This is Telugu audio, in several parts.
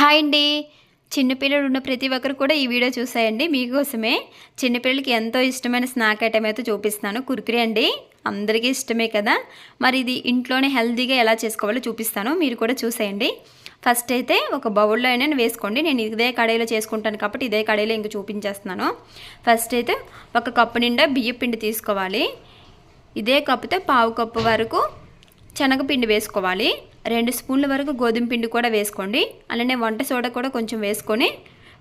హాయ్ అండి. చిన్నపిల్లలు ఉన్న ప్రతి ఒక్కరు కూడా ఈ వీడియో చూసాయండి. మీకోసమే చిన్నపిల్లలకి ఎంతో ఇష్టమైన స్నాక్ ఐటమ్ అయితే చూపిస్తాను కుర్కురే అండి. అందరికీ ఇష్టమే కదా. మరి ఇది ఇంట్లోనే హెల్తీగా ఎలా చేసుకోవాలో చూపిస్తాను. మీరు కూడా చూసేయండి. ఫస్ట్ అయితే ఒక బౌల్లో అయినా వేసుకోండి. నేను ఇదే కడాయిలో చేసుకుంటాను కాబట్టి ఇదే కడాయిలో ఇంక చూపించేస్తున్నాను. ఫస్ట్ అయితే ఒక కప్పు నిండా బియ్య పిండి తీసుకోవాలి. ఇదే కప్పుతో పావు కప్పు వరకు శనగపిండి వేసుకోవాలి. రెండు స్పూన్ల వరకు గోధుమ పిండి కూడా వేసుకోండి. అలానే వంట సోడా కూడా కొంచెం వేసుకొని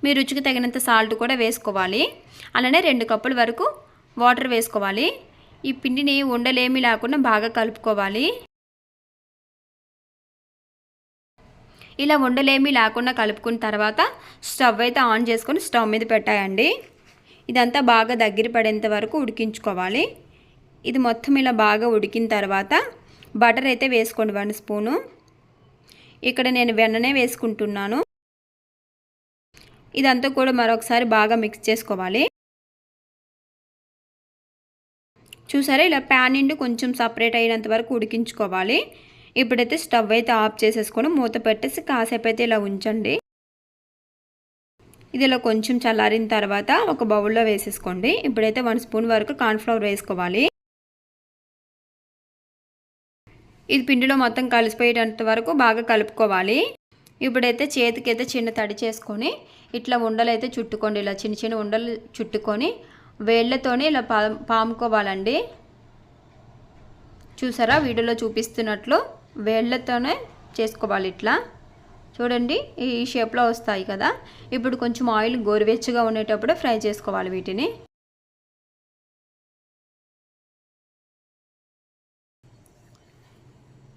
మీ రుచికి తగినంత సాల్ట్ కూడా వేసుకోవాలి. అలానే రెండు కప్పుల వరకు వాటర్ వేసుకోవాలి. ఈ పిండిని ఉండలేమి లేకుండా బాగా కలుపుకోవాలి. ఇలా ఉండలేమి లేకుండా కలుపుకున్న తర్వాత స్టవ్ అయితే ఆన్ చేసుకొని స్టవ్ మీద పెట్టాయండి. ఇదంతా బాగా దగ్గర పడేంత వరకు ఉడికించుకోవాలి. ఇది మొత్తం ఇలా బాగా ఉడికిన తర్వాత బటర్ అయితే వేసుకోండి వన్ స్పూను. ఇక్కడ నేను వెన్ననే వేసుకుంటున్నాను. ఇదంతా కూడా మరొకసారి బాగా మిక్స్ చేసుకోవాలి. చూసారా? ఇలా ప్యాన్ నుండి కొంచెం సపరేట్ అయినంత వరకు ఉడికించుకోవాలి. ఇప్పుడైతే స్టవ్ అయితే ఆఫ్ చేసేసుకొని మూత పెట్టేసి కాసేపు అయితే ఇలా ఉంచండి. ఇది ఇలా కొంచెం చల్లారిన తర్వాత ఒక బౌల్లో వేసేసుకోండి. ఇప్పుడైతే వన్ స్పూన్ వరకు కార్న్ఫ్లవర్ వేసుకోవాలి. ఇది పిండిలో మొత్తం కలిసిపోయేటంత వరకు బాగా కలుపుకోవాలి. ఇప్పుడైతే చేతికైతే చిన్న తడి చేసుకొని ఇట్లా ఉండలు అయితే చుట్టుకోండి. ఇలా చిన్న చిన్న ఉండలు చుట్టుకొని వేళ్ళతోనే ఇలా పా పాముకోవాలండి. చూసారా? వీడియోలో చూపిస్తున్నట్లు వేళ్ళతోనే చేసుకోవాలి ఇట్లా. చూడండి ఈ షేప్లో వస్తాయి కదా. ఇప్పుడు కొంచెం ఆయిల్ గోరువెచ్చగా ఉండేటప్పుడు ఫ్రై చేసుకోవాలి వీటిని.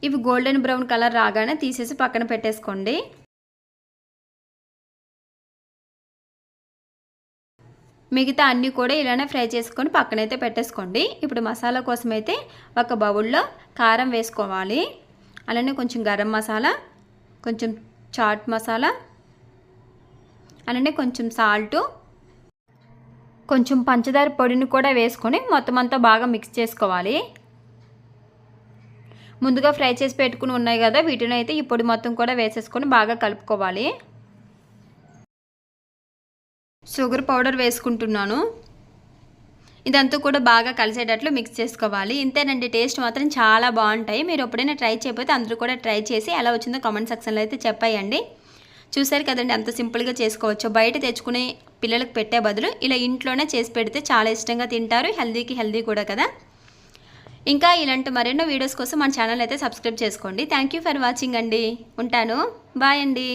ఇవి గోల్డెన్ బ్రౌన్ కలర్ రాగానే తీసేసి పక్కన పెట్టేసుకోండి. మిగతా అన్నీ కూడా ఇలానే ఫ్రై చేసుకొని పక్కనైతే పెట్టేసుకోండి. ఇప్పుడు మసాలా కోసం అయితే ఒక బౌల్లో కారం వేసుకోవాలి. అలానే కొంచెం గరం మసాలా కొంచెం చాట్ మసాలా అలానే కొంచెం సాల్టు కొంచెం పంచదార పొడిని కూడా వేసుకొని మొత్తం అంతా బాగా మిక్స్ చేసుకోవాలి. ముందుగా ఫ్రై చేసి పెట్టుకుని ఉన్నాయి కదా వీటిని అయితే ఈ పొడి మొత్తం కూడా వేసేసుకొని బాగా కలుపుకోవాలి. షుగర్ పౌడర్ వేసుకుంటున్నాను. ఇదంతా కూడా బాగా కలిసేటట్లు మిక్స్ చేసుకోవాలి. ఇంతేనండి టేస్ట్ మాత్రం చాలా బాగుంటాయి. మీరు ఎప్పుడైనా ట్రై చేయకపోతే అందరూ కూడా ట్రై చేసి ఎలా వచ్చిందో కామెంట్ సెక్షన్లో అయితే చెప్పాయండి. చూసారు కదండి అంత సింపుల్గా చేసుకోవచ్చు. బయట తెచ్చుకునే పిల్లలకు పెట్టే బదులు ఇలా ఇంట్లోనే చేసి పెడితే చాలా ఇష్టంగా తింటారు. హెల్దీకి హెల్దీ కూడా కదా. ఇంకా ఇలాంటి మరెన్నో వీడియోస్ కోసం మన ఛానల్ అయితే సబ్స్క్రైబ్ చేసుకోండి. థ్యాంక్ ఫర్ వాచింగ్ అండి. ఉంటాను. బాయ్ అండి.